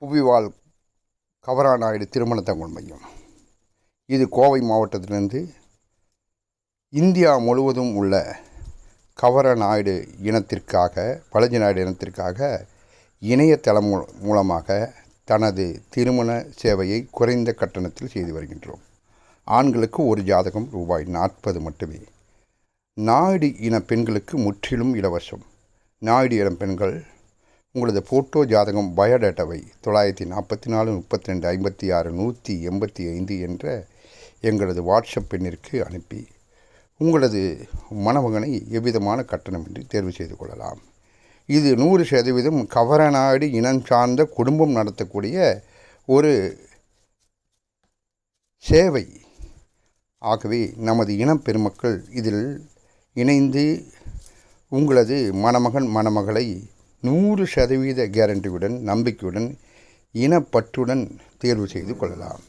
புவிவாழ் கவராநாயுடு திருமண தகவல் மையம். இது கோவை மாவட்டத்திலிருந்து இந்தியா முழுவதும் உள்ள கவரநாயுடு இனத்திற்காக பழஞ்சி நாயுடு இனத்திற்காக இணையதளம் மூலமாக தனது திருமண சேவையை குறைந்த கட்டணத்தில் செய்து வருகின்றோம். ஆண்களுக்கு ஒரு ஜாதகம் ரூபாய் நாற்பது மட்டுமே. நாயுடு இன பெண்களுக்கு முற்றிலும் இலவசம். நாயுடு இன பெண்கள் உங்களது ஃபோட்டோ ஜாதகம் பயோடேட்டாவை தொள்ளாயிரத்தி நாற்பத்தி நாலு முப்பத்தி ரெண்டு ஐம்பத்தி ஆறு நூற்றி எண்பத்தி ஐந்து என்ற எங்களது வாட்ஸ்அப் எண்ணிற்கு அனுப்பி உங்களது மணமகனை எவ்விதமான கட்டணமின்றி தேர்வு செய்து கொள்ளலாம். இது நூறு சதவீதம் கவரநாடு இனம் சார்ந்த குடும்பம் நடத்தக்கூடிய ஒரு சேவை. ஆகவே நமது இனம் பெருமக்கள் இதில் இணைந்து உங்களது மணமகன் மணமகளை நூறு சதவீத கேரண்டியுடன் நம்பிக்கையுடன் இனப்பற்றுடன் தேர்வு செய்து கொள்ளலாம்.